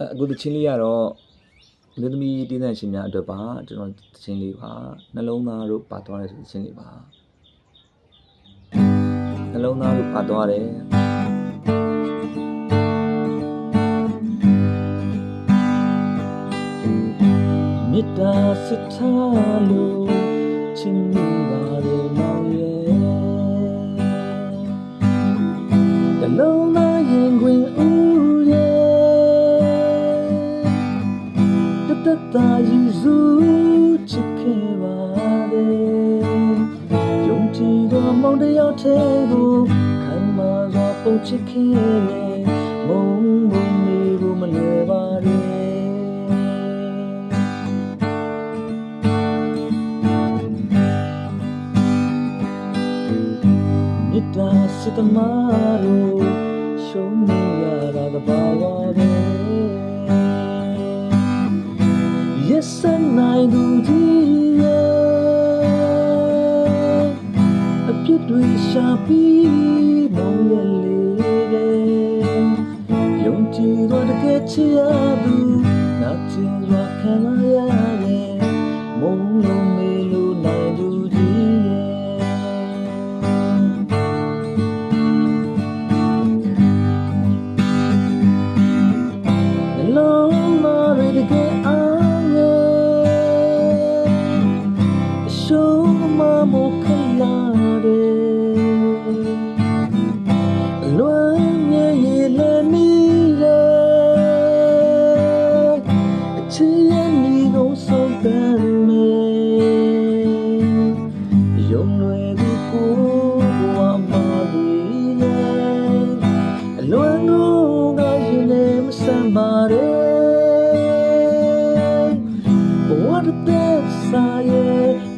အဲအခုတချင်းလေးကတော့လူသမီးတည်တဲ့ရှင်များအတွက်ပါကျွန်တော်တချင်းလေးပါနှလုံးသားတို့ပါသွားတဲ့တချင်းလေးပါနှလုံးသားတို့ပါသွားတယ်မေတ္တာစစ်ထားလို့ချစ်မိပါတယ်မောင်ရဲ့နှလုံးသား တတတာယေရှုချစ်ခဲ့ပါတယ်ယုံကြည်သောမောင်တစ်ယောက်ထဲကိုခံမာစွာပုံချစ်ခဲ့တယ်မုံမုံနေကိုမလွယ်ပါတယ်မေတ္တာစိတ်သမားတို့ရှုံးနေရတာတဘာဝ ပဲရက်စံနိုင်သူကြီးရဲ့အပြစ်တွေရှာပြီးမောင်းရလေတဲ့ယုံကြည်သောတကယ်ချစ်ရသူနာကျင်စွာခံလာရတယ်မုန်းလို့မေလို့ ရှုံးမမခလာတယ်အလွ